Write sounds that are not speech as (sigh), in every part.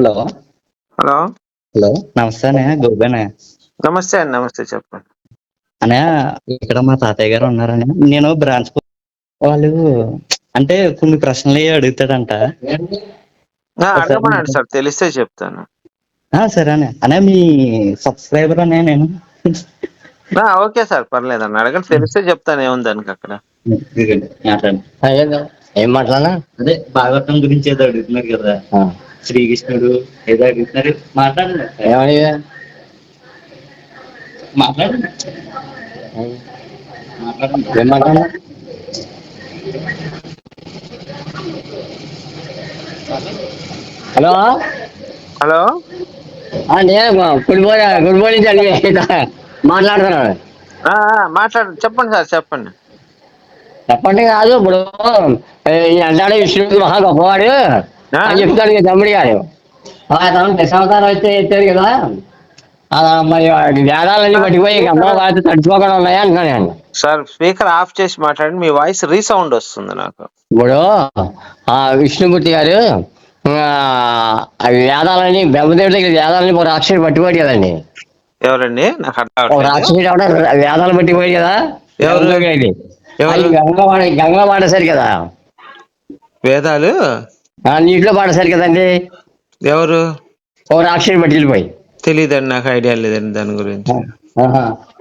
Hello. Hello. Hello. నమస్తే అన్నయ్య గోపేనే నమస్తే అండి నమస్తే చెప్పండి. అన్నయ్య ఇక్కడ మా తాతయ్య గారు ఉన్నారని నేను బ్రాంచ్ వాళ్ళు అంటే కొన్ని ప్రశ్నలు అవి అడుగుతాడంట సార్ తెలిస్తే చెప్తాను. ఆ, సరే అన్నయ్య. అన్నయ్య మీ సబ్స్క్రైబర్ అన్నయ్య నేను. ఓకే సార్ పర్లేదు అన్న. అడగండి తెలిస్తే చెప్తాను ఏముంది దానికి అక్కడ. ఏం మాట్లాడనా అదే భాగవతం గురించి ఏదో అడుగుతున్నారు కదా. శ్రీకృష్ణుడు ఏదో అడుగుతున్నారు మాట్లాడండి మాట్లాడండి మాట్లాడండి ఏం మాట్లాడనా హలో? హలో? ఆ, నేను ఫుట్బాల్ ఫుట్బాల్ నుంచి అడిగి మాట్లాడుతున్నాను ఆ, ఆ, మాట్లాడండి చెప్పండి సార్ చెప్పండి. చెప్పండి కాదు ఇప్పుడు ఈ అంటాడు విష్ణుడు మహా గొప్పవాడు. చెప్తాడు కదా తమ్ముడు గారు. దశావతారం అయితే ఎత్తాడు కదా. మరి వాడి వేదాలన్నీ పట్టిపోయి వాడితే తడిచిపోకుండా ఉన్నాయా అంటున్నాను సార్ స్పీకర్ ఆఫ్ చేసి మాట్లాడండి మీ వాయిస్ రీసౌండ్ వస్తుంది నాకు. ఇప్పుడు ఆ విష్ణుమూర్తి గారు వేదాలని బ్రహ్మదేవుడి దగ్గర వేదాలని ఒక రాక్షసుడు పట్టిపోయాడు కదండి. ఎవరండి? నాకు. రాక్షసుడు ఎవడ వేదాలు పట్టిపోయాడు కదా. ఎవరు? పాడ గంగలో పాడేశారు కదా. వేదాలు? ఆ, నీటిలో పాడేశారు కదండి ఎవరు? ఓ రాక్షసుడు పట్టిపోయి తెలియదండి నాకు ఐడియా లేదండి దాని గురించి.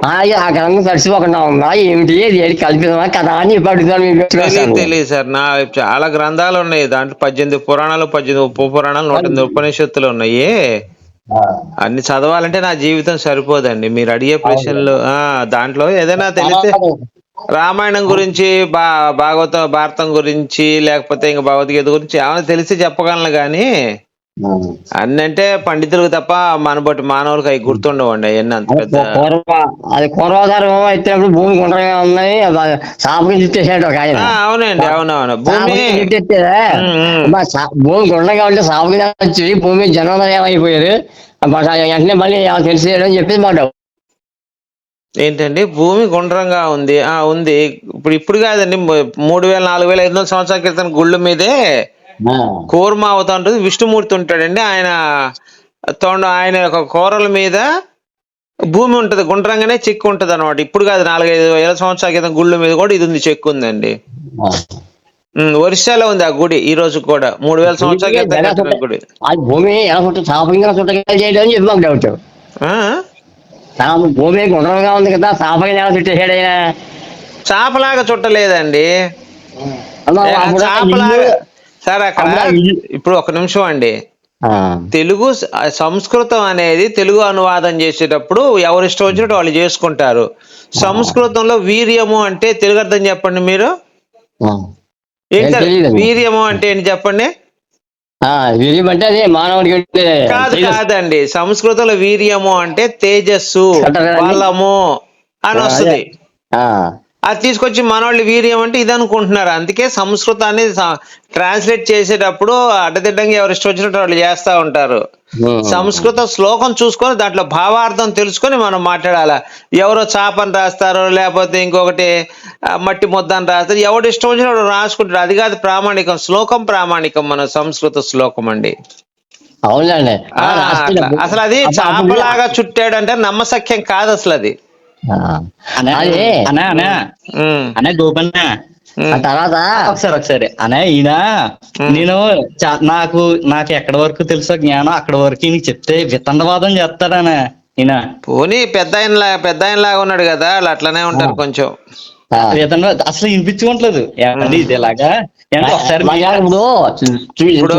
ఆ గంగ తడిసిపోకుండా ఉందా? ఏమిటి? ఇది కల్పితమా? కదా అని తెలియదు. తెలియదు సార్. నా చాలా గ్రంథాలు ఉన్నాయి. దాంట్లో పద్దెనిమిది పురాణాలు పద్దెనిమిది ఉప పురాణాలు నూట ఎనిమిది ఉపనిషత్తులు ఉన్నాయి. అన్ని చదవాలంటే నా జీవితం సరిపోదండి. మీరు అడిగే ప్రశ్నలు దాంట్లో ఏదైనా తెలిస్తే రామాయణం గురించి బా భాగవత భారతం గురించి లేకపోతే ఇంకా భగవద్గీత గురించి ఏమైనా తెలిసి చెప్పగలను కానీ. అన్నంటే పండితులకు తప్ప మనబట్టి మానవులకు అవి గుర్తుండవండి అవన్నీ అంత పెద్ద అది పూర్వాధారం భూమి గుండ్రంగా ఉన్నాయి సాపకి చుట్టేసాడు ఒక ఆయన. అవునండి అవునవును. భూమి భూమి గుండ్రంగా ఉంటే సాపకి వచ్చి భూమి జనం అయిపోయారు అబ్బా, వెంటనే మళ్ళీ తెలిసేయడం అని చెప్పేసి మాట ఏంటండి భూమి గుండ్రంగా ఉంది. ఆ ఉంది. ఇప్పుడు ఇప్పుడు కాదండి ము- మూడు వేల నాలుగు వేల ఐదు వందల సంవత్సరాల క్రితం గుళ్ళు మీదే కూర్మ అవుతా ఉంటుంది. విష్ణుమూర్తి ఉంటాడండి. ఆయన తోండ ఆయన యొక్క కూరల మీద భూమి ఉంటది. గుండ్రంగానే చెక్కు ఉంటది అనమాట ఇప్పుడు కాదు నాలుగైదు వేల సంవత్సరాల క్రితం గుళ్ళ మీద కూడా ఇది ఉంది చెక్కు ఉందండి. ఒరిస్సాలో ఉంది ఆ గుడి ఈ రోజు కూడా. మూడు వేల సంవత్సరాల క్రితం కట్టిన గుడి. అది భూమి ఎలా అని చెప్పి మాకు డౌట్ ఆ? భూమి గుండ్రంగా ఉంది కదా ఎలా చుట్టేసాడు ఆయన చాపలాగా చుట్టలేదండి. చాపలాగా సార్ అక్కడ ఇప్పుడు ఒక నిమిషం అండి. తెలుగు సంస్కృతం అనేది తెలుగు అనువాదం చేసేటప్పుడు ఎవరు ఇష్టం వచ్చినట్టు వాళ్ళు చేసుకుంటారు. సంస్కృతంలో వీర్యము అంటే తెలుగు అర్థం చెప్పండి మీరు? ఆ. ఏంటి ఏం తెలీదండి. వీర్యము అంటే ఏంటి చెప్పండి? విరియం అంటే అది మానవుడికి కాదు. కాదండి సంస్కృతంలో వీర్యము అంటే తేజస్సు. బలము అని వస్తుంది ఆ, అది తీసుకొచ్చి మనవాళ్ళు వీర్యం అంటే ఇది అనుకుంటున్నారు. అందుకే సంస్కృతాన్ని ట్రాన్స్లేట్ చేసేటప్పుడు అడ్డదిడ్డంగా ఎవరు ఇష్టం వచ్చినట్టు వాళ్ళు చేస్తా ఉంటారు. సంస్కృత శ్లోకం చూసుకొని దాంట్లో భావార్థం తెలుసుకొని మనం మాట్లాడాలా. ఎవరో చాపని రాస్తారు లేకపోతే ఇంకొకటి మట్టి ముద్ద అని రాస్తారు. ఎవడు ఇష్టం వచ్చినప్పుడు రాసుకుంటాడు. అది కాదు ప్రామాణికం. శ్లోకం ప్రామాణికం మన సంస్కృత శ్లోకం అండి. అవునండి అసలు అది చాపలాగా చుట్టాడు అంటే నమ్మసక్యం కాదు అసలు అది. అదే. అనే అనే. అనే గోపన్న. తర్వాత? ఒకసారి ఒకసారి. అనే ఈయన. నేను నాకు నాకు ఎక్కడ వరకు తెలుసో జ్ఞానం అక్కడ వరకు నీకు చెప్తే వితండవాదం చేస్తాడనే ఈయన. పోనీ పెద్ద ఆయన పెద్ద ఆయన లాగా ఉన్నాడు కదా వాళ్ళు అట్లనే ఉంటారు కొంచెం. అసలు వినిపించుకోవట్లేదు. ఇది ఇలాగా ఒకసారి ఇప్పుడు.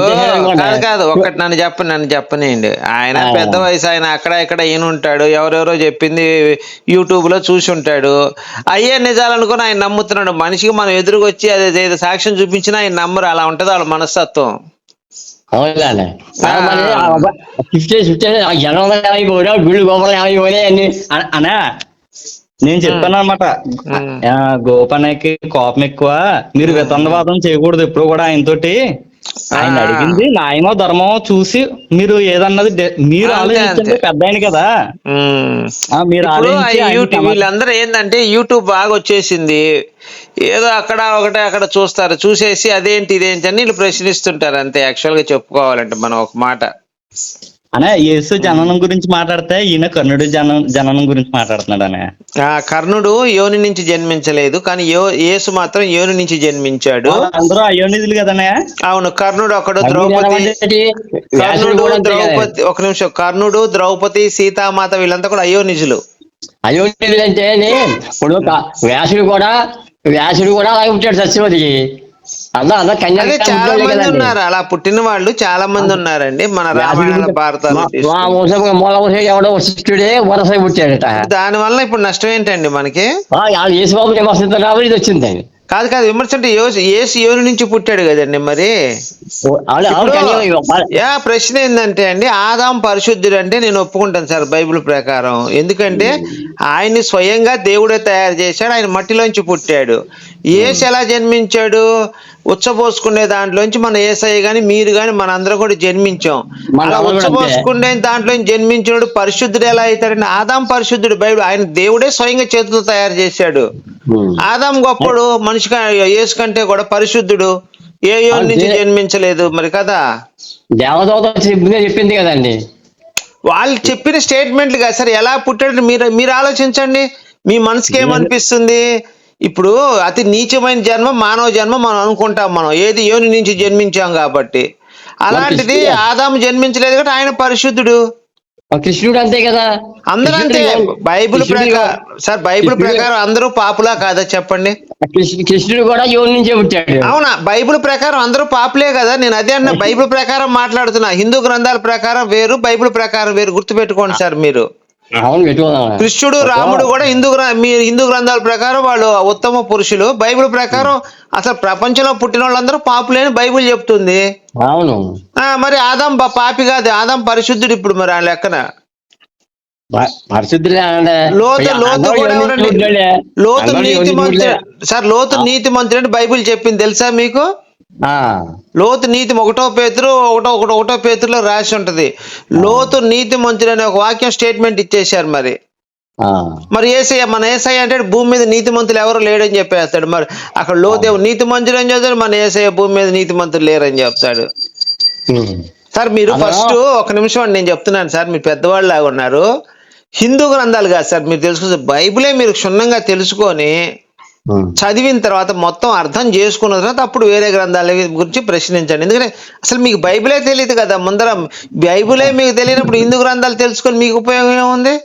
కాదు కాదు ఒక్కటి నన్ను చెప్ప నన్ను చెప్పనేయండి ఆయన. పెద్ద వయసు ఆయన అక్కడ ఇక్కడ ఈయన ఉంటాడు ఎవరెవరో చెప్పింది యూట్యూబ్లో చూసి ఉంటాడు. అయ్యే నిజాలు అనుకుని ఆయన నమ్ముతున్నాడు. మనిషికి మనం ఎదురుకు వచ్చి అదే సాక్ష్యం చూపించినా ఆయన నమ్మరు. అలా ఉంటది వాళ్ళ మనస్తత్వం. అవునండి ఆ. ఫిఫ్టీ ఫిఫ్టీ జనం ఏమైపోయా గుళ్ళు గోపాలు ఏమైపోయినాయి అన్ని అన- అనే? నేను చెప్పాను అనమాట ఉమ్. గోపన్నకి కోపం ఎక్కువ. మీరు వితండవాదం చేయకూడదు ఎప్పుడు కూడా ఆయనతోటి. ఆయన. అడిగింది న్యాయమో ధర్మమో చూసి మీరు ఏదన్నది మీరు ఆలోచించండి. పెద్ద ఆయన కదా. మీరు యూట్యూబ్ వీళ్ళందరూ ఏంటంటే యూట్యూబ్ బాగా వచ్చేసింది. ఏదో అక్కడ ఒకటే అక్కడ చూస్తారు. చూసేసి అదేంటి ఇదేంటి అని వీళ్ళు ప్రశ్నిస్తుంటారు. అంతే యాక్చువల్గా చెప్పుకోవాలంటే మనం ఒక మాట. అనే యేసు జననం గురించి మాట్లాడితే ఈయన కర్ణుడు జనం జననం గురించి మాట్లాడుతున్నాడు అనే. ఆ కర్ణుడు యోని నుంచి జన్మించలేదు కానీ యో యేసు మాత్రం యోని నుంచి జన్మించాడు. అందరూ అయోనిధులు కదనే. అవును కర్ణుడు ఒకడు ద్రౌపది కర్ణుడు. ద్రౌపది ఒక నిమిషం కర్ణుడు ద్రౌపది సీతామాత వీళ్ళంతా కూడా అయోనిజులు అయోధ్యుడు అంటే ఇప్పుడు వ్యాసుడు కూడా వ్యాసుడు కూడా అలాగే పుట్టాడు సత్యవతికి. అందరూ అందరూ కన్యా అదే చాలా మంది ఉన్నారు అలా పుట్టిన వాళ్ళు చాలా మంది ఉన్నారండి మన రామాయణ భారతాలు ఎవడో వశిష్ఠుడే వరస పుట్టాడట. దాని వల్ల ఇప్పుడు నష్టం ఏంటండి మనకి? యేసుబాబు నివసిస్తున్న కాబట్టి ఇది వచ్చిందండి కాదు కాదు విమర్శ అంటే యేసు యోని నుంచి పుట్టాడు కదండి మరి యా ప్రశ్న ఏంటంటే అండి ఆదాం పరిశుద్ధుడు అంటే నేను ఒప్పుకుంటాను సార్ బైబిల్ ప్రకారం. ఎందుకంటే ఆయన్ని స్వయంగా దేవుడే తయారు చేశాడు ఆయన మట్టిలోంచి పుట్టాడు. ఏసు ఎలా జన్మించాడు? ఉచ్చపోసుకునే దాంట్లోంచి మన ఏసయ్య గాని మీరు గాని మన అందరం కూడా జన్మించాం. అలా. ఉచ్చపోసుకునే దాంట్లో జన్మించినడు పరిశుద్ధుడు ఎలా అవుతాడండి ఆదాం పరిశుద్ధుడు బైబిల్ ఆయన దేవుడే స్వయంగా చేతితో తయారు చేశాడు. ఆదాం గొప్పడు మనిషి యేసు కంటే కూడా పరిశుద్ధుడు. ఏ యోని నుంచి. జన్మించలేదు మరి కదా? దేవదూత చెప్పింది కదండి. వాళ్ళు చెప్పిన స్టేట్మెంట్లు కదా సార్ ఎలా పుట్టాడు మీరు మీరు ఆలోచించండి. మీ మనసుకి ఏమనిపిస్తుంది? ఇప్పుడు అతి నీచమైన జన్మ మానవ జన్మ మనం అనుకుంటాం మనం. ఏది యోని నుంచి జన్మించాం కాబట్టి. అలాంటిది. ఆదాము జన్మించలేదు కాబట్టి ఆయన పరిశుద్ధుడు. కృష్ణుడు అంతే కదా. అందరూ అంతే. బైబిల్ ప్రకారం సార్ బైబిల్ ప్రకారం అందరూ పాపులా కాదా చెప్పండి? కృష్ణ- కృష్ణుడు కూడా యోని నుంచే పుట్టాడు. అవునా? బైబిల్ ప్రకారం అందరూ పాపులే కదా. నేను అదే అన్న బైబిల్ ప్రకారం మాట్లాడుతున్నా. హిందూ గ్రంథాల ప్రకారం వేరు బైబిల్ ప్రకారం వేరు. గుర్తుపెట్టుకోండి సార్ మీరు. కృష్ణుడు రాముడు కూడా హిందూ గ్ర- మీ హిందూ గ్రంథాల ప్రకారం వాళ్ళు ఉత్తమ పురుషులు. బైబిల్ ప్రకారం అసలు ప్రపంచంలో పుట్టిన వాళ్ళందరూ పాపులే అని బైబిల్ చెప్తుంది. అవును. ఆ మరి ఆదాం బ- పాపి కాదు ఆదాం పరిశుద్ధుడు ఇప్పుడు మరి ఆ లెక్కన. అంటే లోతు లోతు. లోతు నీతి పుట్టాడే. సార్ లోతు నీతి మంత్రుడు అని బైబిల్ చెప్పింది తెలుసా మీకు? లోతు నీతి ఒకటో పేతురు ఒకటో ఒకటో ఒకటో పేతురులో రాసి ఉంటది లోతు నీతి మంత్రుడు అనే ఒక వాక్యం స్టేట్మెంట్ ఇచ్చేశారు మరి. మరి ఏసయ్య మన ఏసయ్య అంటే భూమి మీద నీతి మంతులు ఎవరు లేడని చెప్పేస్తాడు మరి అక్కడ లోతు నీతి మంత్రులు అని చెప్తాడు మన ఏసయ్య భూమి మీద నీతి మంత్రులు లేరని చెప్తాడు. సార్ మీరు ఫస్ట్ ఒక నిమిషం అండి నేను చెప్తున్నాను సార్ మీరు పెద్దవాళ్ళు లాగా ఉన్నారు హిందూ గ్రంథాలు కాదు సార్ మీరు తెలుసుకుని బైబిలే మీరు క్షుణ్ణంగా తెలుసుకొని. చదివిన తర్వాత మొత్తం అర్థం చేసుకున్న తర్వాత అప్పుడు వేరే గ్రంథాల గురించి ప్రశ్నించండి. ఎందుకంటే అసలు మీకు బైబిలే తెలియదు కదా. ముందర బైబిలే మీకు తెలియనప్పుడు హిందూ గ్రంథాలు తెలుసుకొని మీకు ఉపయోగం ఏముంది?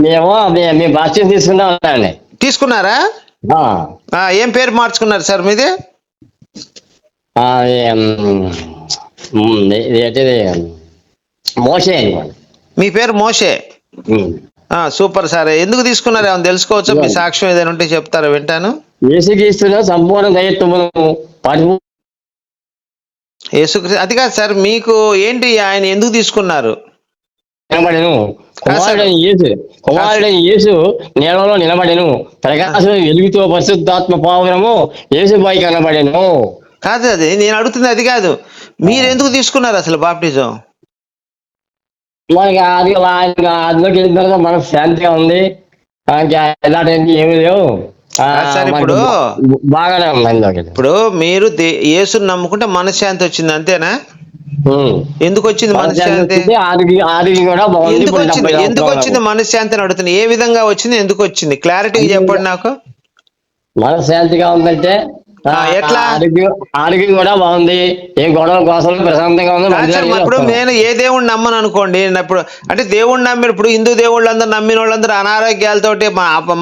మేము మీ- భాష్యం తీసుకున్నాం తీసుకున్నారా? ఏం పేరు మార్చుకున్నారు సార్ మీది? అనుకోండి మీ పేరు మోషే? Super sir. ఎందుకు తీసుకున్నారు? ఏమైనా తెలుసుకోవచ్చా? మీ సాక్ష్యం ఏదైనా ఉంటే చెప్తారా? వింటాను. యేసుక్రీస్తులో సంపూర్ణ దయత్వమును పరిపూ యేసుక్రీ అది కాదు సార్ మీకు ఏంటి ఆయన ఎందుకు తీసుకున్నారు? నిలబడెను. కుమారుడైన యేసు కుమారుడైన యేసు నీళ్ళలో నిలబడెను. ప్రకాశం వెలుగుతో పరిశుద్ధాత్మ పావనము యేసు పై కనబడెను. కాదు అది. నేను అడుగుతుంది అది కాదు. మీరు ఎందుకు తీసుకున్నారు అసలు బాప్టిజం మనకి అది ఆయన అందులోకి వెళ్ళిన తర్వాత మనకు శాంతిగా ఉంది. ఎలాంటి ఏమీ లేవు. సార్, ఇప్పుడు- బాగానే ఉంది అందులోకి ఇప్పుడు మీరు యేసుని నమ్ముకుంటే మనశ్శాంతి వచ్చింది అంతేనా. ఎందుకు వచ్చింది మనశ్శాంతి ఎందుకు వచ్చింది? ఎందుకు. వచ్చింది మనశ్శాంతి అని అడుగుతుంది ఏ విధంగా వచ్చింది? ఎందుకు వచ్చింది? క్లారిటీగా చెప్పండి నాకు. మనశ్శాంతిగా ఉందంటే ఎట్లా? ఆరోగ్యం కూడా బాగుంది. ఏ గొడవ కోసం ప్రశాంతంగా ఉంది ఇప్పుడు. నేను ఏ దేవుడిని నమ్మను అనుకోండి ఇప్పుడు అంటే దేవుడిని నమ్మిన ఇప్పుడు హిందూ దేవుళ్ళందరూ నమ్మిన వాళ్ళందరూ అనారోగ్యాలతోటి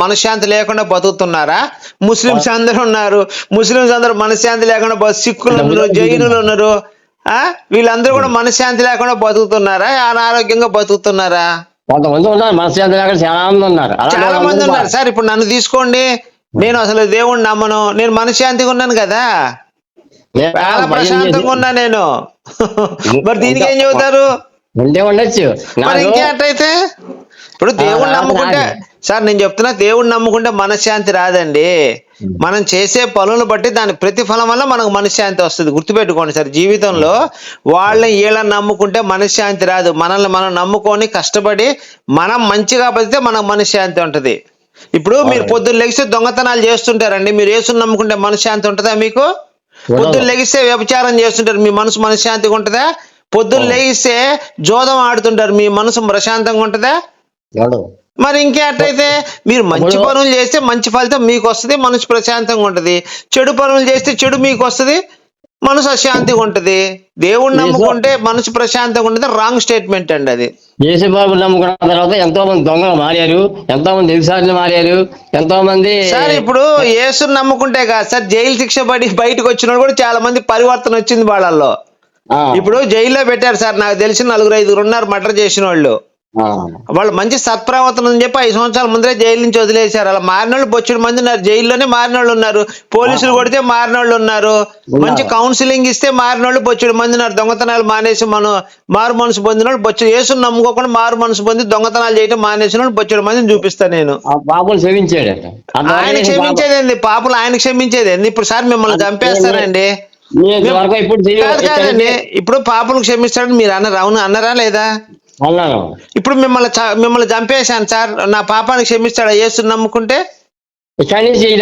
మనశ్శాంతి లేకుండా బతుకుతున్నారా? ముస్లిమ్స్ అందరూ ఉన్నారు. ముస్లిమ్స్ అందరూ మనశ్శాంతి లేకుండా సిక్కులు ఉన్నారు జైనులు ఉన్నారు. ఆ? వీళ్ళందరూ కూడా మనశ్శాంతి లేకుండా బతుకుతున్నారా? అనారోగ్యంగా బతుకుతున్నారా? కొంతమంది ఉన్నారు మనశ్శాంతి లేకుండా చాలా మంది ఉన్నారు చాలా మంది ఉన్నారు. సార్ ఇప్పుడు నన్ను తీసుకోండి. నేను అసలు దేవుణ్ణి నమ్మను. నేను మనశ్శాంతిగా ఉన్నాను కదా. చాలా ప్రశాంతంగా ఉన్నా నేను. మరి దీనికి ఏం చెబుతారు? ఉండొచ్చు. మరి ఇంకేంటైతే ఇప్పుడు దేవుణ్ణి నమ్ముకుంటే. సార్ నేను చెప్తున్నా దేవుణ్ణి నమ్ముకుంటే మనశ్శాంతి రాదండి. మనం చేసే పనులను బట్టి దాని ప్రతిఫలం వల్ల మనకు మనశ్శాంతి వస్తుంది. గుర్తుపెట్టుకోండి సార్ జీవితంలో వాళ్ళని వీళ్ళని నమ్ముకుంటే మనశ్శాంతి రాదు. మనల్ని మనం నమ్ముకొని కష్టపడి మనం మంచిగా బతికితే మనకు మనశ్శాంతి ఉంటది. ఇప్పుడు మీరు పొద్దున్న లెగిస్తే దొంగతనాలు చేస్తుంటారండి. మీరు ఏసుని నమ్ముకుంటే మనశ్శాంతి ఉంటుందా మీకు? పొద్దున్న లెగిస్తే వ్యభిచారం చేస్తుంటారు. మీ మనసు మనశ్శాంతిగా ఉంటుందా? పొద్దున్న లేగిస్తే జోదం ఆడుతుంటారు. మీ మనసు ప్రశాంతంగా ఉంటుందా? మరి ఇంకేటైతే? మీరు మంచి పనులు చేస్తే మంచి ఫలితం మీకు వస్తుంది మనసు ప్రశాంతంగా ఉంటది. చెడు పనులు చేస్తే చెడు మీకు వస్తుంది. మనసు అశాంతిగా ఉంటది. లేదు. నమ్ముకుంటే మనసు ప్రశాంతంగా ఉంటుంది. రాంగ్ స్టేట్మెంట్ అండి అది. యేసుబాబు నమ్ముకున్న తర్వాత ఎంతో మంది దొంగలు మారారు. ఎంతో మంది వ్యభిచారులు మారారు. ఎంతో మంది సార్ ఇప్పుడు యేసుని నమ్ముకుంటే కాదు. సార్ జైలు శిక్ష పడి బయటకు వచ్చిన వాళ్ళు కూడా చాలా మంది పరివర్తన వచ్చింది వాళ్ళల్లో. ఇప్పుడు జైల్లో పెట్టారు సార్. నాకు తెలిసిన నలుగురు ఐదుగురు ఉన్నారు మర్డర్ చేసిన వాళ్ళు. వాళ్ళు మంచి సత్ప్రవర్తన అని చెప్పి ఐదు సంవత్సరాల ముందరే జైలు నుంచి వదిలేశారు. అలా మారిన వాళ్ళు బొచ్చుడు మంది ఉన్నారు. జైల్లోనే మారిన వాళ్ళు ఉన్నారు. పోలీసులు కొడితే మారిన వాళ్ళు ఉన్నారు. మంచి కౌన్సిలింగ్ ఇస్తే మారిన వాళ్ళు బొచ్చుడు మంది ఉన్నారు. దొంగతనాలు మానేసి మనం మారు మనసు పొందిన వాళ్ళు బొచ్చు యేసుని నమ్ముకోకుండా మారు మనసు పొంది దొంగతనాలు చేయడం మానేసిన వాళ్ళు బొచ్చుడు మందిని చూపిస్తాను నేను. పాపలు క్షమించాడు ఆయన క్షమించేది ఏంది పాపలు ఆయన క్షమించేది ఏంది ఇప్పుడు సార్ మిమ్మల్ని చంపేస్తారండి. ఇప్పుడు చెయ్య- కాదు కాదండి. ఇప్పుడు పాపలు క్షమిస్తాడని మీరు అన్నారు అవును అన్నారా లేదా? ఇప్పుడు మిమ్మల్ని మిమ్మల్ని చంపేశాను సార్. నా పాపాన్ని క్షమిస్తాడా. యేసు నమ్ముకుంటే? ఇక్కడి నుంచి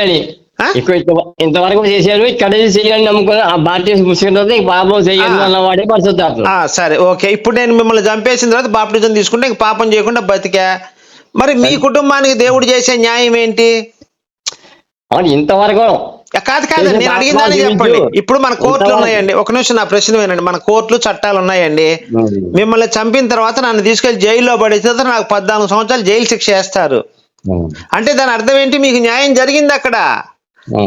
ఇంత- ఇంతవరకు చేశారు. ఇక్కడ నుంచి చేయాలని నమ్ముకుని ఆ బాప్టిజం పుస్తకం పాపం చేయండి ఆ. అన్నవాడే పరిశుద్ధాత్మ సరే. ఓకే. ఇప్పుడు నేను మిమ్మల్ని చంపేసిన తర్వాత బాప్టిజం తీసుకుంటే ఇంక పాపం చేయకుండా బతికా. మరి మీ కుటుంబానికి దేవుడు చేసే న్యాయం ఏంటి? ఇంతవరకు కాదు కాదు నేను అడిగిన చెప్పండి. ఇప్పుడు మన కోర్టులు ఉన్నాయండి. ఒక నిమిషం నా ప్రశ్న వినండి. మన కోర్టులు చట్టాలు ఉన్నాయండి. మిమ్మల్ని చంపిన తర్వాత నన్ను తీసుకెళ్ళి జైల్లో తర్వాత నాకు పద్నాలుగు సంవత్సరాలు జైలు శిక్ష వేస్తారు అంటే దాని అర్థం ఏంటి? మీకు న్యాయం జరిగింది అక్కడ.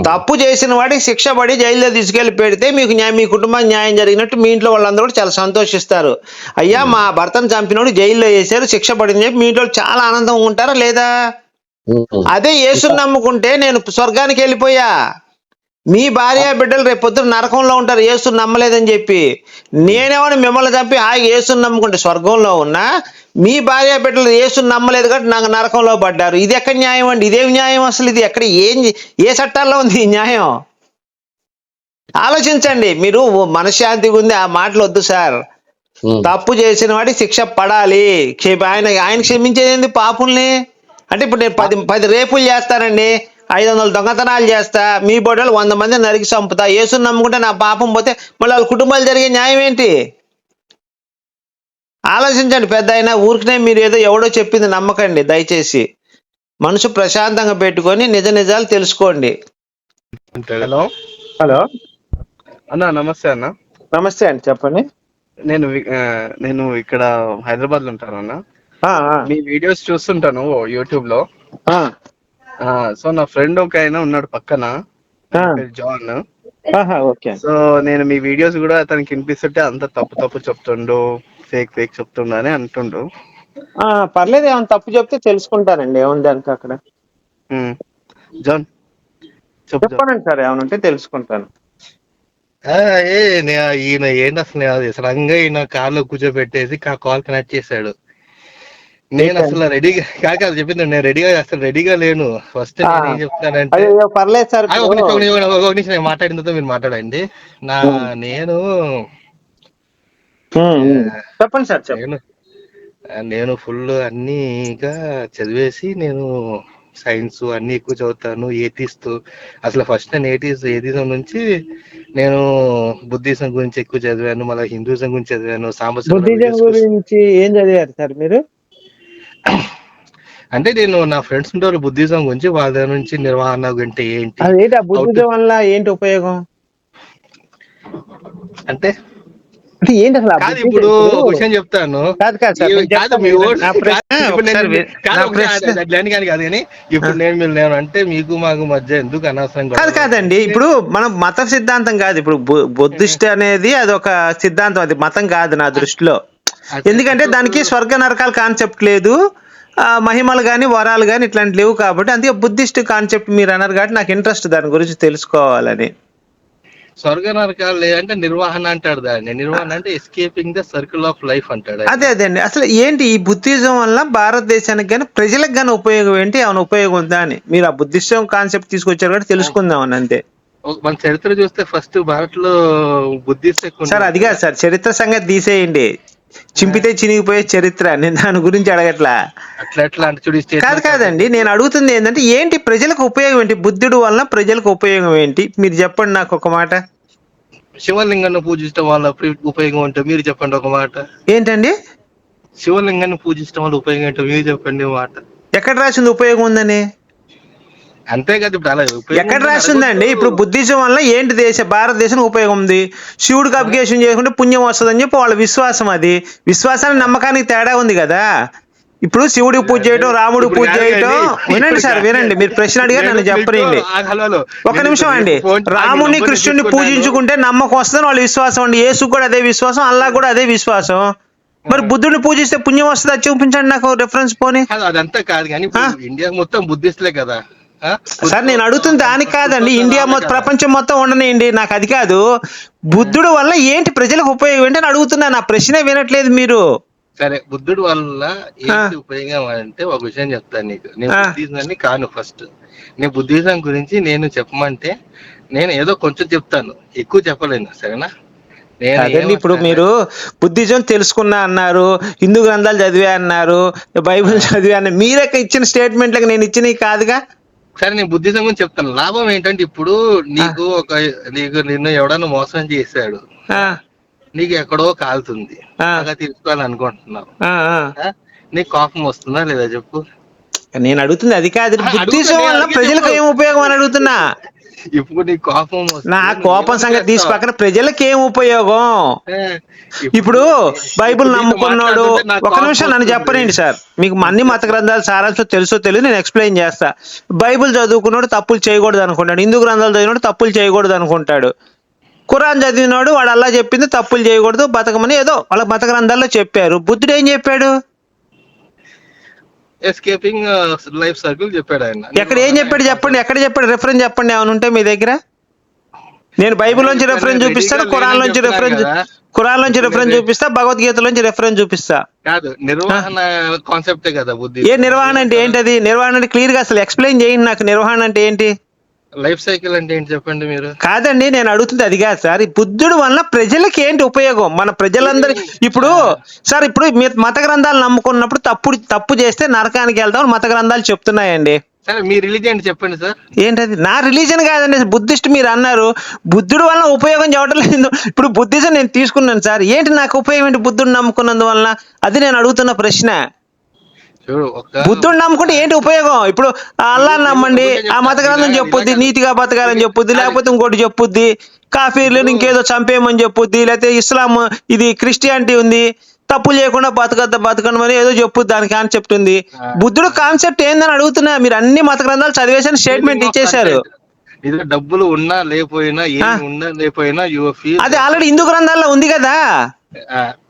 తప్పు చేసిన వాడికి శిక్ష పడి జైల్లో తీసుకెళ్ళి పెడితే మీకు న్యాయం మీ కుటుంబానికి న్యాయం జరిగినట్టు మీ ఇంట్లో వాళ్ళందరూ కూడా చాలా సంతోషిస్తారు. అయ్యా మా భర్తను చంపినోడు జైల్లో వేశారు శిక్ష పడింది చెప్పి మీ ఇంట్లో చాలా ఆనందంగా ఉంటారా లేదా? అదే యేసుని నమ్ముకుంటే నేను స్వర్గానికి వెళ్ళిపోయా. మీ భార్య బిడ్డలు రేపు పొద్దున నరకంలో ఉంటారు యేసుని నమ్మలేదని చెప్పి. నేనేమని మిమ్మల్ని చంపి హాయి యేసుని నమ్ముకుంటే స్వర్గంలో ఉన్నా మీ భార్య బిడ్డలు యేసుని నమ్మలేదు కాబట్టి నాకు నరకంలో పడ్డారు. ఇది ఎక్కడ న్యాయం అండి? ఇదేం న్యాయం అసలు? ఇది ఎక్కడ ఏం ఏ చట్టాల్లో ఉంది ఈ న్యాయం? ఆలోచించండి. మీరు మనశ్శాంతిగా ఉంది ఆ మాటలు వద్దు సార్. తప్పు చేసిన వాడి శిక్ష పడాలి. ఆయన ఆయన క్షమించేది ఏంది పాపుల్ని? అంటే ఇప్పుడు నేను పది పది రేపులు చేస్తానండి. ఐదు వందల దొంగతనాలు చేస్తా మీ బొడలు వంద మంది నరికి చంపుతా యేసుని నమ్ముకుంటే నా పాపం పోతే మళ్ళీ వాళ్ళ కుటుంబాలు జరిగే న్యాయం ఏంటి? ఆలోచించండి పెద్ద అయినా ఊరికనే మీరు ఏదో ఎవడో చెప్పింది నమ్మకండి దయచేసి. మనసు ప్రశాంతంగా పెట్టుకొని నిజ నిజాలు తెలుసుకోండి. హలో? హలో? అన్న నమస్తే అన్న. నమస్తే అండి చెప్పండి. నేను నేను ఇక్కడ హైదరాబాద్లో ఉంటాను అన్న. మీ వీడియోస్ చూస్తుంటాను యూట్యూబ్లో సో నా ఫ్రెండ్ ఒక ఆయన ఉన్నాడు పక్కన. జాన్. సో నేను మీ వీడియోస్ కూడా అతనికి వినిపిస్తుంటే అంత తప్పు తప్పు చెప్తుండు ఫేక్ ఫేక్ చెప్తుండు అని అంటుండు. ఆ, పర్లేదు ఏమైనా తప్పు చెప్తే తెలుసుకుంటానండి ఏముంది దానికి అక్కడ. జాన్ చెప్పు జాన్. చెప్పండి సార్ ఏమైనా ఉంటే తెలుసుకుంటాను. ఆ, ఏ నే- ఈయన ఏంటి అసలు సడన్గా ఈయన కార్లో కూర్చోబెట్టేసి కాల్ కనెక్ట్ చేశాడు. నేను అసలు రెడీగా కాక అది చెప్పింది నేను రెడీగా అసలు రెడీగా లేను. ఫస్ట్ నేను ఏం చెప్తానంటే పర్లేదు సార్ ఒక నిమిషం, ఒక నిమిషం, నేను మాట్లాడిన మీరు మాట్లాడండి. నా నేను. చెప్పండి సార్ నేను నేను ఫుల్ అన్నీగా చదివేసి నేను సైన్స్ అన్ని ఎక్కువ చదువుతాను ఏథిస్ట్ అసలు ఫస్ట్ నేను ఏథిస్ ఏథిజం నుంచి నేను బుద్ధిజం గురించి ఎక్కువ చదివాను మళ్ళీ హిందూజం గురించి చదివాను చూసి- గురించి ఏం చదివారు సార్ మీరు? (coughs) అంటే నేను నా ఫ్రెండ్స్ ఉంటారు బుద్ధిజం గురించి వాళ్ళ దగ్గర నుంచి నిర్వహణ అంటే ఏంటి? అదేంటి ఆ బుద్ధిజం వల్ల ఏంటి ఉపయోగం? అంటే? అంటే ఏంటి అసలు ఆ కాదు బుద్ధిజం ఇప్పుడు విషయం చెప్తాను. కాదు సార్ మీ కానీ ఇప్పుడు నేను మీరు నేను అంటే మీకు మాకు మధ్య ఎందుకు అనవసరం కాదు కాదండి. ఇప్పుడు మనం మత సిద్ధాంతం కాదు. ఇప్పుడు బుద్ధిస్ట్ అనేది అది ఒక సిద్ధాంతం. అది మతం కాదు నా దృష్టిలో. ఎందుకంటే దానికి స్వర్గ నరకాల కాన్సెప్ట్ లేదు. మహిమలు కానీ వరాలు కానీ ఇట్లాంటి లేవు కాబట్టి అందుకే బుద్ధిస్ట్ కాన్సెప్ట్ మీరు అన్నారు కాబట్టి నాకు ఇంట్రెస్ట్ దాని గురించి తెలుసుకోవాలని. స్వర్గ నరకాలు లేదంటే నిర్వహణ అంటాడు దాన్ని. నిర్వహణ అంటే escaping the circle of life అంటాడు అదే అదే అండి. అసలు ఏంటి ఈ బుద్ధిజం వల్ల భారతదేశానికి కానీ ప్రజలకు కానీ ఉపయోగం ఏంటి? ఏమైనా ఉపయోగం ఉందా అని. మీరు ఆ బుద్ధిజం కాన్సెప్ట్ తీసుకొచ్చారు కాబట్టి తెలుసుకుందాం అని అంతే. మన చరిత్ర చూస్తే ఫస్ట్ భారత్లో బుద్ధిస్ట్ సార్ అది కాదు సార్. చరిత్ర సంగతి తీసేయండి. చింపితే చినిగిపోయే చరిత్ర నేను దాని గురించి అడగట్లా? అట్లా ఎట్లా అంటే చూడు ఈ statement కాదు కాదండి నేను అడుగుతుంది ఏంటంటే ఏంటి ప్రజలకు ఉపయోగం ఏంటి? బుద్ధుడు వలన ప్రజలకు ఉపయోగం ఏంటి? మీరు చెప్పండి నాకు ఒక మాట. శివలింగాన్ని పూజించడం వల్ల ఉప- ఉపయోగం అంటే మీరు చెప్పండి ఒక మాట. ఏంటండి? శివలింగాన్ని పూజించడం వల్ల ఉపయోగం ఏంటో మీరు చెప్పండి ఒక మాట. ఎక్కడ రాసింది ఉపయోగం ఉందని? అంతే కదా ఇప్పుడు అలా ఎక్కడ రాసిందండి. ఇప్పుడు బుద్ధిజం వల్ల ఏంటి దేశ భారతదేశం ఉపయోగం ఉంది? శివుడికి అభిషేకం చేసుకుంటే పుణ్యం వస్తుందని చెప్పి వాళ్ళ విశ్వాసం అది. విశ్వాసానికి నమ్మకానికి తేడా ఉంది కదా? ఇప్పుడు శివుడికి పూజ చేయటం రాముడికి పూజ చేయటం. వినండి సార్. వినండి. మీరు ప్రశ్న అడిగారు నన్ను నేను చెప్పనండి. ఒక నిమిషం అండి. రాముడిని కృష్ణుడిని. పూజించుకుంటే నమ్మకం వస్తుందని వాళ్ళ విశ్వాసం అండి. యేసు కూడా అదే విశ్వాసం అల్లా కూడా అదే విశ్వాసం. మరి బుద్ధుడిని పూజిస్తే పుణ్యం వస్తుంది? అది చూపించండి నాకు రెఫరెన్స్ పోనీ. కాదు, అదంతా కాదు కానీ ఇండియా మొత్తం బుద్ధిస్టులే కదా? సార్ నేను అడుగుతుంది దానికి కాదండి. ఇండియా మొత్తం ప్రపంచం మొత్తం ఉండనియండి. నాకు అది కాదు. బుద్ధుడు వల్ల ఏంటి ప్రజలకు ఉపయోగం ఏంటి అని అడుగుతున్నా. నా ప్రశ్నే వినట్లేదు మీరు. సరే బుద్ధుడు వల్ల ఏంటి ఉపయోగం అంటే ఒక విషయం చెప్తాను నీకు. నేను ఆ. బుద్ధిజం కాను ఫస్ట్. నేను బుద్ధిజం గురించి నేను చెప్పమంటే నేను ఏదో కొంచెం చెప్తాను. ఎక్కువ చెప్పలేను సరేనా? నేను అదండి ఇప్పుడు మీరు బుద్ధిజం తెలుసుకున్నా అన్నారు హిందూ గ్రంథాలు చదివా అన్నారు బైబిల్ చదివా అన్నారు. మీరే ఇచ్చిన స్టేట్మెంట్లకు నేను ఇచ్చినవి కాదుగా? సరే నేను బుద్ధిజం గురించి చెప్తాను. లాభం ఏంటంటే ఇప్పుడు నీకు ఒక నీకు నిన్ను ఎవడన్నా మోసం చేశాడు. నీకు ఎక్కడో కాలుతుంది. బాగా తీసుకోవాలనుకుంటున్నావు? నీకు కోపం వస్తుందా లేదా చెప్పు? నేను అడుగుతుంది అది కాదు. బుద్ధిజం వల్ల ప్రజలకు ఏం ఉపయోగం అని అడుగుతున్నా? ఇప్పుడు నీ కోపం నా కోపం సంగతి తీసి? పక్కన ప్రజలకు ఏం ఉపయోగం ఇప్పుడు బైబిల్ నమ్ముకున్నాడు. ఒక నిమిషం నన్ను. చెప్పనండి సార్. మీకు అన్ని మత గ్రంథాలు సారాంశం తెలుసో తెలియదు నేను ఎక్స్ప్లెయిన్ చేస్తా. బైబిల్ చదువుకున్నాడు తప్పులు చేయకూడదు అనుకుంటాడు. హిందూ గ్రంథాలు చదివినాడు తప్పులు చేయకూడదు అనుకుంటాడు. ఖురాన్ చదివినాడు వాడు అల్లా చెప్పింది తప్పులు చేయకూడదు బతకమని ఏదో వాళ్ళ మత గ్రంథాల్లో చెప్పారు. బుద్ధుడు ఏం చెప్పాడు? ఎస్కేపింగ్ లైఫ్ సర్కిల్ చెప్పాడు ఆయన. ఎక్కడ ఏం చెప్పాడు చెప్పండి ఎక్కడ చెప్పాడు? రెఫరెన్స్ చెప్పండి ఏమైనా ఉంటే మీ దగ్గర? నేను బైబిల్ నుంచి రెఫరెన్స్ చూపిస్తాను ఖురాన్ నుంచి రెఫరెన్స్ ఖురాన్ నుంచి రెఫరెన్స్ చూపిస్తా భగవద్గీత నుంచి రెఫరెన్స్ చూపిస్తా కాదు నిర్వహణ కాన్సెప్టే కదా బుద్ధి. ఏ నిర్వహణ అంటే ఏంటది? నిర్వహణ అంటే క్లియర్గా అసలు ఎక్స్ప్లెయిన్ చేయండి నాకు. నిర్వహణ అంటే ఏంటి? లైఫ్ సైకిల్ అంటే ఏంటి చెప్పండి మీరు? కాదండి నేను అడుగుతుంది అది కాదు సార్. ఈ బుద్ధుడు వల్ల ప్రజలకి ఏంటి ఉపయోగం? మన ప్రజలందరి ఇప్పుడు సార్ ఇప్పుడు మీ మత గ్రంథాలు నమ్ముకున్నప్పుడు తప్పుడు తప్పు చేస్తే నరకానికి వెళ్దాం మత గ్రంథాలు చెప్తున్నాయండి. సరే మీ రిలీజియన్ చెప్పండి సార్? ఏంటది? నా రిలీజన్ కాదండి బుద్ధిస్ట్ మీరు అన్నారు. బుద్ధుడు వల్ల ఉపయోగం చెప్పడం లేదు. ఇప్పుడు బుద్ధిజం నేను తీసుకున్నాను సార్. ఏంటి నాకు ఉపయోగం ఏంటి బుద్ధుడు నమ్ముకున్నందువల్ల అది నేను అడుగుతున్న ప్రశ్న. బుద్ధుడు నమ్ముకుంటే ఏంటి ఉపయోగం? ఇప్పుడు అల్లా నమ్మండి ఆ మత గ్రంథం చెప్పుద్ది నీతిగా బతకాలని చెప్పుద్ది లేకపోతే ఇంకోటి చెప్పుద్ది కాఫీలు ఇంకేదో చంపేయమని చెప్పుద్ది లేకపోతే ఇస్లాం ఇది క్రిస్టియానిటీ ఉంది తప్పు చేయకుండా బతకద్ద బతకమని ఏదో చెప్పుద్ది దాని కాన్సెప్ట్ ఉంది. బుద్ధుడు కాన్సెప్ట్ ఏందని అడుగుతున్నా మీరు అన్ని మత గ్రంథాలు చదివేసిన స్టేట్మెంట్ ఇచ్చేశారు. ఇది డబ్బులు ఉన్నా లేకపోయినా ఉన్నా లేకపోయినా అది ఆల్రెడీ హిందూ గ్రంథాల్లో ఉంది కదా?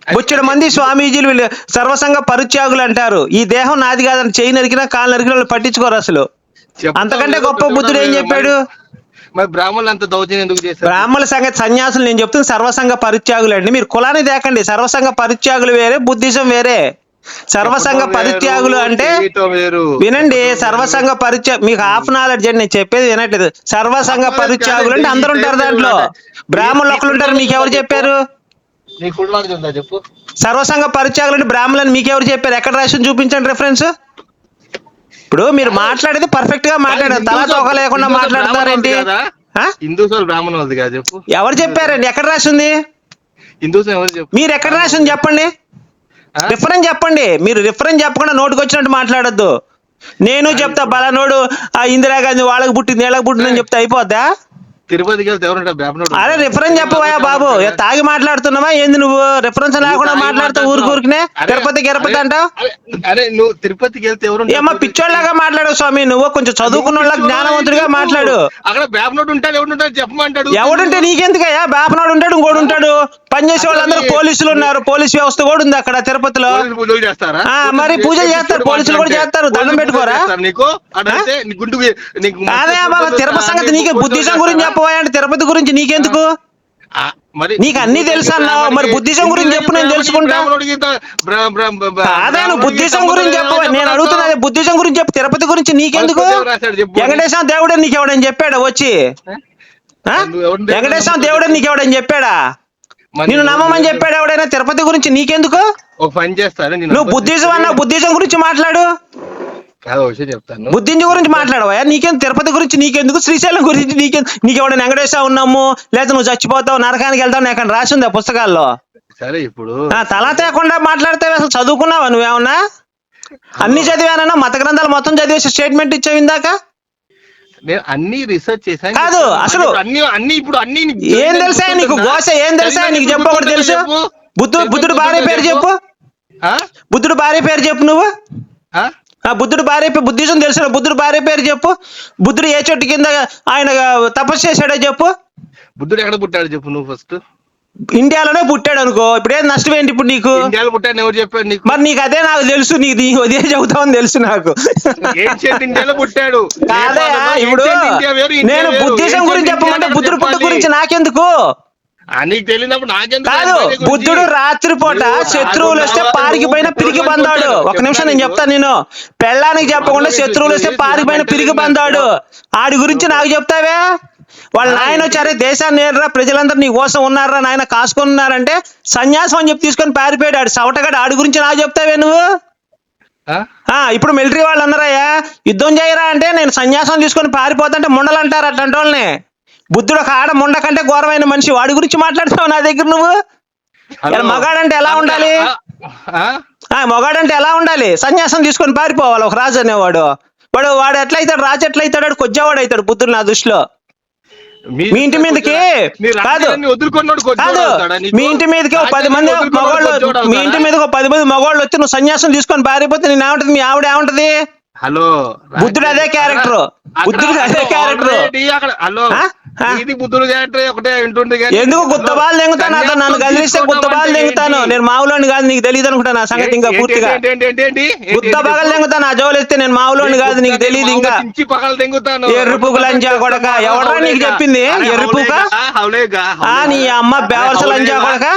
బొచ్చెడు మంది స్వామీజీలు వీళ్ళు సర్వసంగ పరిత్యాగులు అంటారు. ఈ దేహం నాది కాదని చేయి నరికినా కాలు నరికినా వాళ్ళు పట్టించుకోరు అసలు. అంతకంటే గొప్ప బుద్ధుడు ఏం చెప్పాడు? మరి బ్రాహ్మణులు అంత దౌర్జన్యం ఎందుకు చేశారు? బ్రాహ్మణ సంగతి సన్యాసులు నేను చెప్తుంది సర్వసంగ పరిత్యాగులు అండి. మీరు కులాన్ని దేకండి. సర్వసంగ పరిత్యాగులు వేరే బుద్ధిజం వేరే. సర్వసంగ పరిత్యాగులు అంటే వినండి సర్వసంగ పరిత్యా మీకు హాఫ్ నాలెడ్జ్ అండి నేను చెప్పేది వినట్లేదు. సర్వసంగ పరిత్యాగులు అంటే అందరు ఉంటారు దాంట్లో. బ్రాహ్మణులు ఒకరు ఉంటారు మీకు ఎవరు చెప్పారు? నీకు ఫుడ్ నాలెడ్జ్ ఉందా చెప్పు. సర్వసంగ పరిత్యాగులు అంటే బ్రాహ్మణులని మీకు ఎవరు చెప్పారు? ఎక్కడ రాసి చూపించండి రెఫరెన్స్ ఇప్పుడు మీరు మాట్లాడేది పర్ఫెక్ట్గా మాట్లాడారు. తల తోక లేకుండా మాట్లాడతారేంటి వాళ్ళు బ్రాహ్మణ వాళ్ళది కాదు? చెప్పు. ఎవరు చెప్పారండి? ఎక్కడ రాసింది? హిందూస్ ఎవరు చెప్పు మీరు ఎక్కడ రాసింది చెప్పండి? రిఫరెన్స్ చెప్పండి. మీరు రిఫరెన్స్ చెప్పకుండా నోటికి వచ్చినట్టు మాట్లాడొద్దు. నేను చెప్తా బలానోడు ఆ ఇందిరాగాంధీ వాళ్ళకి పుట్టింది వీళ్ళకి పుట్టిందని చెప్తే అయిపోద్దా? తిరుపతికి వెళ్తే బ్రాహ్మణుడు అరే రిఫరెన్స్ చెప్పవా బాబు. ఏ తాగి మాట్లాడుతున్నావా? ఏంది నువ్వు? రిఫరెన్స్ లేకుండా మాట్లాడుతూ ఊరికి ఊరికినే? తిరుపతి గిరపతి అంటావు అరే, నువ్వు తిరుపతికి వెళ్తే ఎవరు ఏమ్మా పిచ్చోళ్ళగా మాట్లాడు స్వామి. నువ్వు కొంచెం చదువుకున్న జ్ఞానవంతుడిగా మాట్లాడు. అక్కడ బ్రాహ్మణుడు ఉంటాడు ఎవడు ఉంటాడు చెప్పమంటాడు? ఎవడుంటే నీకెందుకయ్యా బాపనాడు ఉంటాడు ఇంకోడు ఉంటాడు. పనిచేసే వాళ్ళందరూ పోలీసులు ఉన్నారు. పోలీస్ వ్యవస్థ కూడా ఉంది అక్కడ తిరుపతిలో. పూజలు చేస్తారా? మరి పూజలు చేస్తారు, పోలీసులు కూడా చేస్తారు, దండం పెట్టుకోరా? నీకు. తిరుపతి సంగతి నీకే బుద్ధిజం గురించి చెప్పబోయా అంటే తిరుపతి గురించి నీకెందుకు? మరి నీకు అన్ని తెలుసు అన్నావు, మరి బుద్ధిజం గురించి చెప్పు, నేను తెలుసుకుంటా. కాదా నువ్వు బుద్ధిజం గురించి చెప్పు. నేను ఏమో అడుగుతున్నది బుద్ధిజం గురించి చెప్పు. తిరుపతి గురించి నీకెందుకు. వెంకటేశ్వర దేవుడే నీకు ఎవడని చెప్పాడా వచ్చి? వెంకటేశ్వర? దేవుడే నీకు ఎవడని చెప్పాడా నువ్వు నమ్మమని చెప్పాడు ఎవడైనా తిరుపతి గురించి నీకెందుకు? ఒక పని చేస్తారా? నేను నువ్వు బుద్ధిజం అన్నావు బుద్ధిజం గురించి మాట్లాడు. కాదు విషయం చెప్తాను. బుద్ధించి గురించి మాట్లాడవా? నీకేం తిరుపతి గురించి నీకెందుకు? శ్రీశైలం గురించి నీకెందుకు నీకెవడ వెంకటేశ్వర ఉన్నాము? లేదా నువ్వు చచ్చిపోతావు నరకానికి వెళ్తావు ఎక్కడ రాసి ఉంది ఆ పుస్తకాల్లో? సరే ఇప్పుడు తల తేకుండా మాట్లాడితే అసలు చదువుకున్నావా నువ్వేమన్నా? అన్ని చదివానన్నా మత గ్రంథాలు మొత్తం చదివేసి స్టేట్మెంట్ ఇచ్చావు ఇందాక? నేను అన్ని రీసెర్చ్ చేశాను. కాదు, అసలు అన్ని అన్ని ఇప్పుడు అన్ని ఏం తెలుసా నీకు గోస ఏం తెలుసా నీకు చెప్పు ఒకటి తెలుసు? బుద్ధుడు బుద్ధుడు భార్య పేరు చెప్పు? బుద్ధుడు భార్య పేరు చెప్పు నువ్వు? ఆ? బుద్ధుడు భార్య పేరు బుద్ధిజం తెలుసు బుద్ధుడు భార్య పేరు చెప్పు. బుద్ధుడు ఏ చెట్టు కింద ఆయన తపస్సు చేశాడో చెప్పు. బుద్ధుడు ఎక్కడ పుట్టాడు చెప్పు నువ్వు ఫస్ట్ ఇండియాలోనే పుట్టాడు అనుకో. ఇప్పుడు ఏం నష్టం ఏంటి ఇప్పుడు నీకు? ఇండియాలో పుట్టాడు ఎవరు చెప్పాడు నీకు? మరి నీకు అదే నాకు తెలుసు నీకు నీ- అదే చెబుతావని తెలుసు నాకు. ఇండియాలో పుట్టాడు? కాదే ఇప్పుడు నేను. బుద్ధిజం గురించి చెప్పమంటే బుద్ధుడు పుట్టు. గురించి నాకెందుకు? నీకు తెలియనప్పుడు నాకెందుకు కాదు గురించి? బుద్ధుడు రాత్రిపూట శత్రువులు వస్తే నువ్వు పిరికి బందాడు. ఒక నిమిషం నేను చెప్తాను నేను. పెళ్ళానికి చెప్పకుండా శత్రువులు వస్తే పారిపోయిన పిరికి బందాడు. ఆడి గురించి నాకు చెప్తావే? వాళ్ళ నాయన వచ్చారే దేశాన్ని నేర్రా ప్రజలందరూ నీ కోసం ఉన్నారా నాయన కాసుకున్నారంటే సన్యాసం అని చెప్పి తీసుకొని పారిపోయాడు. ఆడు సవటగాడు ఆడి గురించి నాకు చెప్తావే నువ్వు? ఆ? ఆ ఇప్పుడు మిలిటరీ వాళ్ళు అన్నారయ్యా యుద్ధం చేయరా అంటే నేను సన్యాసం తీసుకొని పారిపోతుంటే ముండలు అంటారు అట్లాంటి వాళ్ళని బుద్ధుడు ఒక ఆడ ముండ కంటే ఘోరమైన మనిషి. వాడి గురించి మాట్లాడుతావు నా దగ్గర నువ్వు? మగాడంటే ఎలా ఉండాలి? మగాడంటే ఎలా ఉండాలి? సన్యాసం తీసుకొని పారిపోవాలి. ఒక రాజు అనేవాడు. వాడు వాడు ఎట్లయితాడు? రాజు ఎట్లయితాడు? వాడు కొజ్జావాడు అవుతాడు బుద్ధుడు నా దృష్టిలో. మీ ఇంటి మీదకి కాదు. కాదు? మీ ఇంటి మీదకి ఒక పది మంది మగవాళ్ళు మీ ఇంటి? మీదకి ఒక పది మంది మగవాళ్ళు వచ్చి నువ్వు సన్యాసం తీసుకొని పారిపోతే నేను ఏమంటది? మీ ఆవిడ ఏమంటది? హలో. బుద్ధుడు అదే క్యారెక్టర్. బుద్ధుడు అదే క్యారెక్టర్. హలో? ఇది బుద్ధుడు క్యారెక్టర్ ఒకటే వింటుంది ఎందుకు గుత్తబాలు దెంగుతాను? అతను నన్ను కదిలిస్తే గుత్తబాలు దెంగుతాను. నేను మావులోని కాదు నీకు తెలియదు అనుకుంటా నా సంగతి ఇంకా పూర్తిగా. గుత్త పగలు దెంగుతాను ఆ జోలిస్తే నేను మావులోని కాదు నీకు తెలియదు ఇంకా. పగలు దెంగుతాను. ఎర్రి పువ్వు లంజా కొడక? ఎవడరా నీకు చెప్పింది? ఎర్రి పువ్వుక ఆ నీ అమ్మ బేవర్స లంజా కొడక?